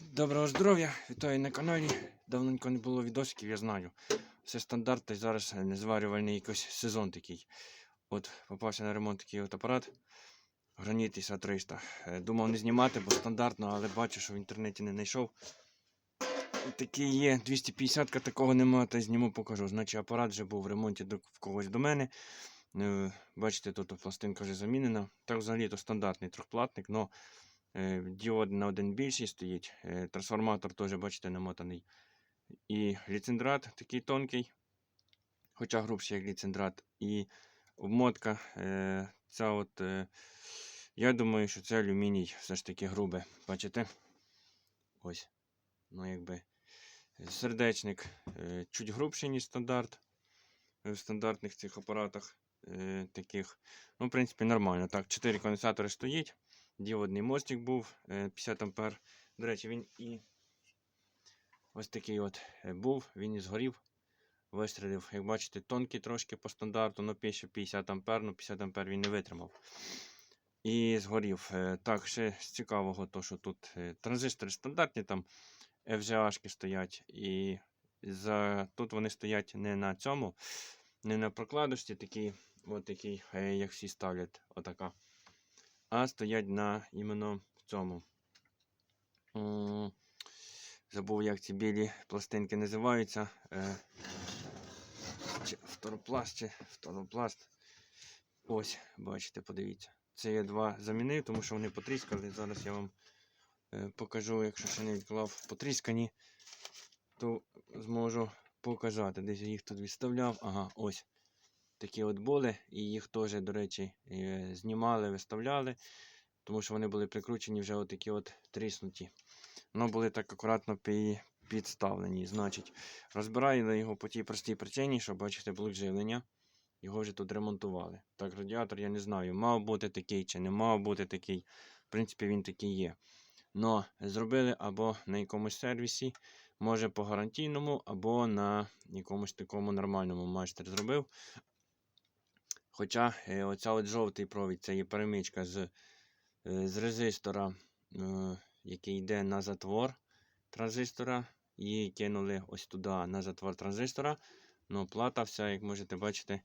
Доброго здоров'я, вітаю на каналі. Давненько не було відосиків, я знаю. Все стандарт, та зараз незварювальний якийсь сезон такий. От попався на ремонт такий от апарат. Граніт іса 300. Е, Думав не знімати, бо стандартно, але бачу, що в інтернеті не знайшов. Такий є 250 такого немає, та зніму покажу. Значить апарат вже був в ремонті до, в когось до мене. Е, Бачите, тут пластинка вже замінена. Так взагалі то стандартний трьохплатник, але Діод на один більший стоїть. е, Трансформатор теж, бачите, намотаний. І ліцендрат такий тонкий, хоча грубший як ліцендрат. І обмотка. е, Ця от, е, я думаю, що це алюміній все ж таки грубе. Бачите? Ось. Ну, якби е, сердечник е, чуть грубший, ніж стандарт. е, В стандартних цих апаратах е, таких. Ну, в принципі, нормально. Так, 4 конденсатори стоїть. Діодний мостик був е, 50 ампер. До речі, він і ось такий от е, був, він і згорів. Вистрілив, як бачите, тонкий трошки по стандарту, але пише 50 ампер, ну 50 ампер він не витримав. І згорів. Е, Так, ще з цікавого, то, що тут е, транзистори стандартні, там FGA-шки стоять. І за... тут вони стоять не на цьому, не на прокладочці, такі, от такий, е, як всі ставлять, отака а стоять на іменно цьому. Забув, як ці білі пластинки називаються. Е, Чи фторопласт, чи фторопласт. Ось, бачите, подивіться. Це я два замінив, тому що вони потріскали. Зараз я вам е, покажу, якщо ще не відклав потріскані, то зможу показати. Десь я їх тут відставляв. Ага, ось такі от були, і їх теж, до речі, е, знімали, виставляли, тому що вони були прикручені вже отакі от тріснуті. Ну, були так акуратно підставлені. Значить, розбирали його по тій простій причині, що, бачите, блок живлення. Його вже тут ремонтували. Так, радіатор, я не знаю, мав бути такий чи не мав бути такий. В принципі, він такий є. Но зробили або на якомусь сервісі, може по гарантійному, або на якомусь такому нормальному майстер зробив. Хоча е, оця от жовтий провід це є перемичка з, е, з резистора, е, який йде на затвор транзистора. Її кинули ось туди на затвор транзистора. Ну, плата вся, як можете бачити,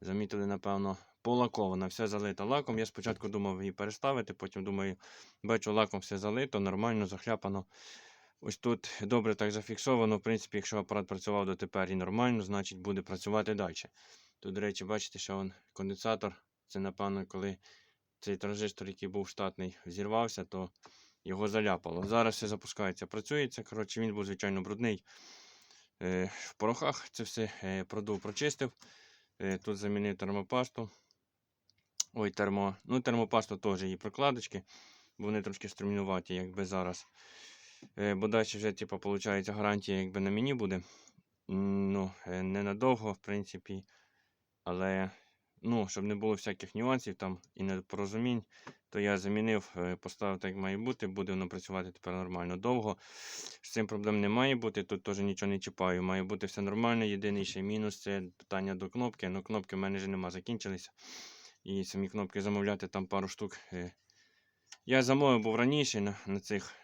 замітили, напевно, полакована, все залита лаком. Я спочатку думав її переставити, потім думаю, бачу, лаком все залито, нормально, захляпано. Ось тут добре так зафіксовано. В принципі, якщо апарат працював дотепер і нормально, значить буде працювати далі. Тут, до речі, бачите, що он конденсатор. Це, напевно, коли цей транзистор, який був штатний, зірвався, то його заляпало. Зараз все запускається, працюється. Коротше, він був, звичайно, брудний. Е, в порохах це все е, продув, прочистив. Е, тут замінив термопасту. Ой, термо. Ну, термопасту теж і прокладочки, бо вони трошки струмінуваті, якби зараз. Бо далі вже, типу, виходить, гарантія якби на мені буде. Ну, ненадовго, в принципі. Але, ну, щоб не було всяких нюансів там і непорозумінь, то я замінив, е, поставив так, як має бути, буде воно працювати тепер нормально довго. З цим проблем не має бути, тут теж нічого не чіпаю. Має бути все нормально. Єдиний ще мінус це питання до кнопки. Ну, кнопки в мене вже нема, закінчилися. І самі кнопки замовляти там пару штук. е. Я замовив був раніше на, на цих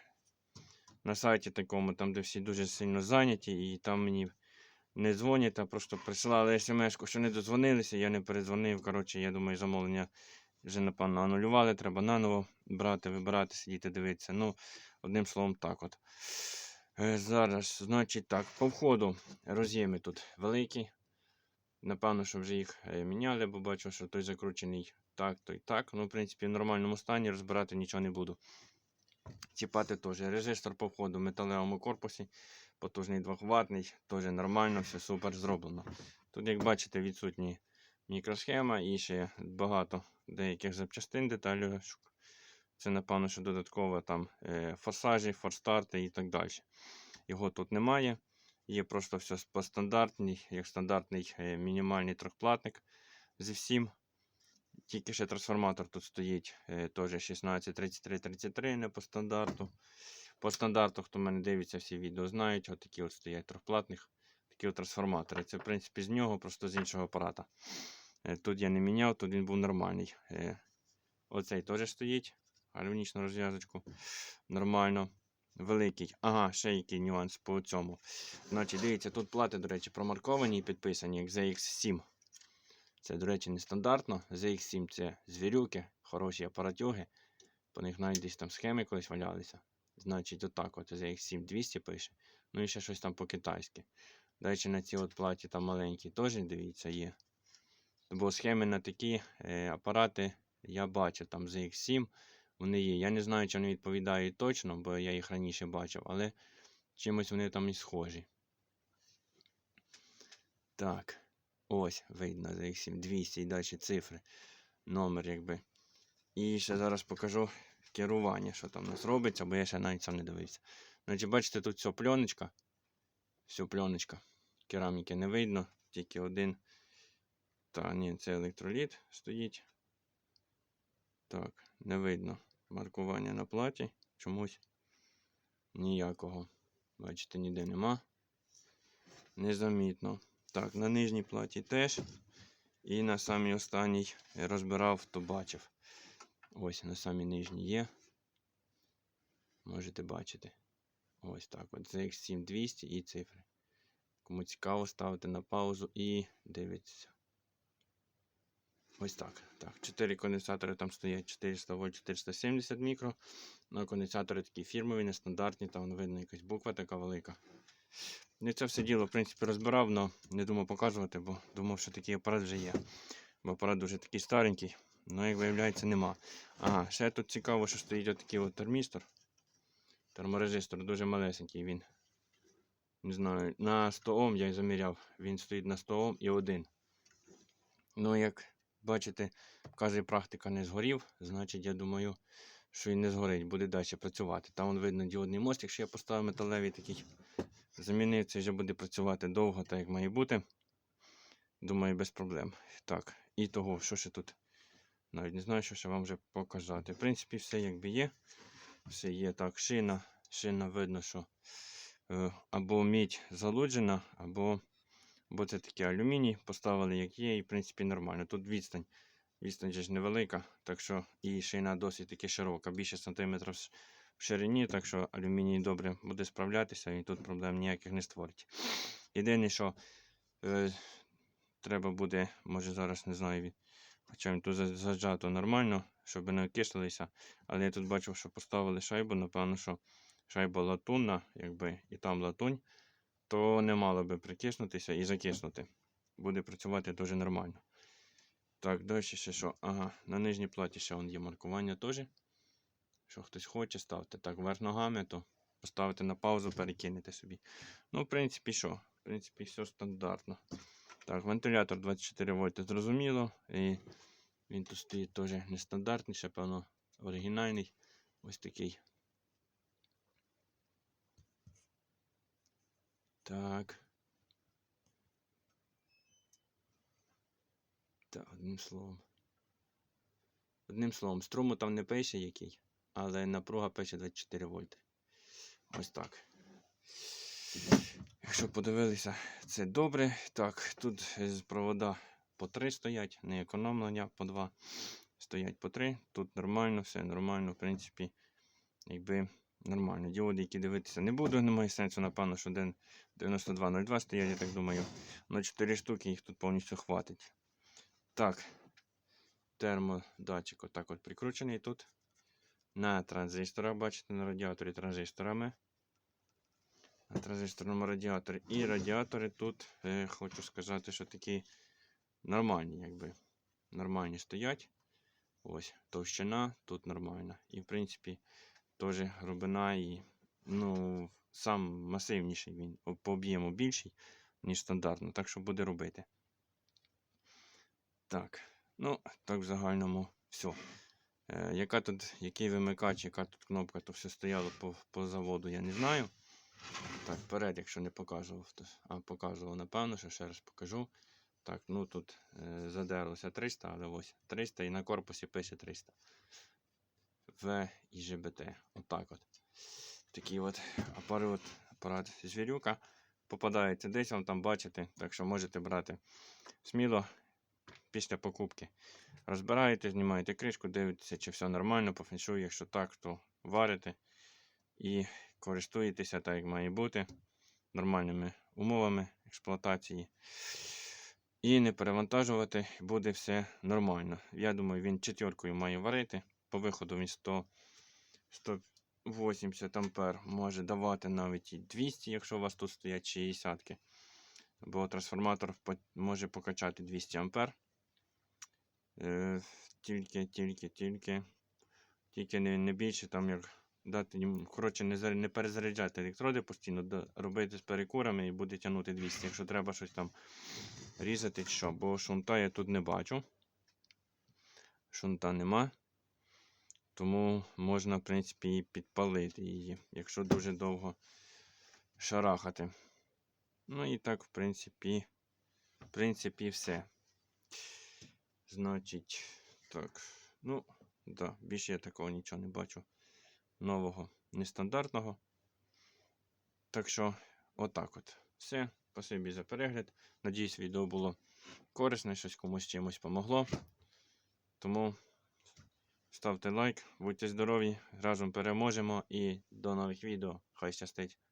на сайті такому, там, де всі дуже сильно зайняті, і там мені не дзвонять, а просто присилали смс, що не додзвонилися, я не передзвонив. Коротше, я думаю, замовлення вже, напевно, анулювали, треба наново брати, вибирати, сидіти, дивитися. Ну, одним словом, так от. Е, Зараз, значить так, по входу роз'єми тут великі. Напевно, що вже їх е, міняли, бо бачу, що той закручений так, той так. Ну, в принципі, в нормальному стані розбирати нічого не буду. Чіпати теж. Резистор по входу в металевому корпусі, потужний двохватний, теж нормально, все супер зроблено. Тут, як бачите, відсутні мікросхема і ще багато деяких запчастин деталей. Це, напевно, що додатково там е, форсажі, форстарти і так далі. Його тут немає. Є просто все по стандартній, як стандартний е, мінімальний трьохплатник зі всім. Тільки ще трансформатор тут стоїть, теж 16 33 33 не по стандарту. По стандарту, хто мене дивиться, всі відео знають, от такі от стоять трьохплатних, такі от трансформатори. Це, в принципі, з нього, просто з іншого апарата. Е, Тут я не міняв, тут він був нормальний. Е, Оцей теж стоїть. Гальванічну розв'язочку. Нормально. великий. Ага, ще який нюанс по цьому. Значить, дивіться, тут плати, до речі, промарковані і підписані як ZX7. Це, до речі, нестандартно. ZX7 це звірюки, хороші апаратюги. По них навіть десь там схеми колись валялися. Значить, отак от ZX7 200 пише. Ну і ще щось там по-китайськи. До речі, на цій от платі там маленькі теж, дивіться, є. Бо схеми на такі е, апарати я бачив, там ZX7 вони є. Я не знаю, чи вони відповідають точно, бо я їх раніше бачив, але чимось вони там і схожі. Так, ось видно ZX7 200 і далі цифри. Номер, якби. І ще зараз покажу керування, що там у нас робиться, бо я ще навіть сам не дивився. Значить, бачите, тут все пленочка. Все пленочка. Кераміки не видно, тільки один. Та, ні, це електроліт стоїть. Так, не видно маркування на платі. Чомусь ніякого. Бачите, ніде нема. Незамітно. Так, на нижній платі теж. І на самій останній розбирав, то бачив. Ось на самій нижній є. Можете бачити. Ось так. От ZX7 200 і цифри. Кому цікаво, ставте на паузу і дивіться. Ось так. Так, 4 конденсатори там стоять 400 вольт 470 мікро. Ну, конденсатори такі фірмові, нестандартні, там видно якась буква така велика. Я це все діло, в принципі, розбирав, але не думав показувати, бо думав, що такий апарат вже є. Бо апарат дуже такий старенький, але, як виявляється, нема. Ага, ще тут цікаво, що стоїть отакий от термістор. Терморезистор дуже малесенький він. Не знаю, на 100 Ом я заміряв. Він стоїть на 100 Ом і один. Ну, як бачите, каже, практика не згорів, значить, я думаю, що і не згорить, буде далі працювати. Там вон видно діодний мост, якщо я поставив металевий такий, замінив, це вже буде працювати довго, так як має бути. Думаю, без проблем. Так, і того, що ще тут? Навіть не знаю, що ще вам вже показати. В принципі, все якби є. Все є так, шина. Шина видно, що е, або мідь залуджена, або, або це таке алюміній. Поставили як є, і в принципі нормально. Тут відстань. Відстань ж невелика, так що і шина досить таки широка, більше сантиметрів в ширині, так що алюміній добре буде справлятися і тут проблем ніяких не створить. Єдине, що е, треба буде, може зараз не знаю, від- хоча він тут за- зажато нормально, щоб не окислилися. Але я тут бачив, що поставили шайбу, напевно, що шайба латунна, якби і там латунь, то не мало би прикиснутися і закиснути. Буде працювати дуже нормально. Так, далі ще що? Ага, на нижній платі ще є маркування теж. Що хтось хоче, ставте так вверх ногами, то поставите на паузу, перекинете собі. Ну, в принципі, що? В принципі, все стандартно. Так, вентилятор 24 вольти зрозуміло. І він тут стоїть теж нестандартний, ще, певно, оригінальний. Ось такий. Так. Так, одним словом. Одним словом, струму там не пише який, але напруга пише 24 вольти. Ось так. Якщо подивилися, це добре. Так, тут провода по 3 стоять, не економлення по 2. Стоять по 3. Тут нормально, все нормально, в принципі, якби нормально. Діоди, які дивитися не буду, немає сенсу, напевно, що один 9202 стоять, я так думаю. На 4 штуки їх тут повністю хватить. Так, термодатчик отак от прикручений тут. На транзисторах, бачите, на радіаторі транзисторами. На транзисторному радіаторі. І радіатори тут, е, хочу сказати, що такі нормальні, якби. Нормальні стоять. Ось, товщина тут нормальна. І, в принципі, теж глибина і, ну, сам масивніший він по об'єму більший, ніж стандартно. Так що буде робити. Так, ну, так в загальному все. Е, яка тут, який вимикач, яка тут кнопка, то все стояло по, по заводу, я не знаю. Так, вперед, якщо не показував, то, а показував, напевно, що ще раз покажу. Так, ну тут е, задерлося 300, але ось 300 і на корпусі пише 300. В і ЖБТ. Отак от. Такий от апарат, апарат звірюка. Попадається десь, вам там бачите, так що можете брати сміло після покупки. Розбираєте, знімаєте кришку, дивитеся, чи все нормально по феншую. Якщо так, то варите і користуєтеся так, як має бути, нормальними умовами експлуатації. І не перевантажувати, буде все нормально. Я думаю, він четвіркою має варити. По виходу він 100, 180 ампер може давати навіть і 200, якщо у вас тут стоять 60 -ки. Бо трансформатор може покачати 200 ампер. Е, тільки, тільки, тільки. Тільки не, не більше там як дати їм, коротше, не, не перезаряджати електроди постійно, робити з перекурами і буде тягнути 200, якщо треба щось там різати що. Бо шунта я тут не бачу. Шунта нема. Тому можна, в принципі, і підпалити її, якщо дуже довго шарахати. Ну і так, в принципі, в принципі, все. Значить, так. Ну, да, більше я такого нічого не бачу. Нового, нестандартного. Так що, отак от. Все. Спасибі за перегляд. Надіюсь, відео було корисне, щось комусь чимось помогло. Тому ставте лайк, будьте здорові, разом переможемо і до нових відео. Хай щастить!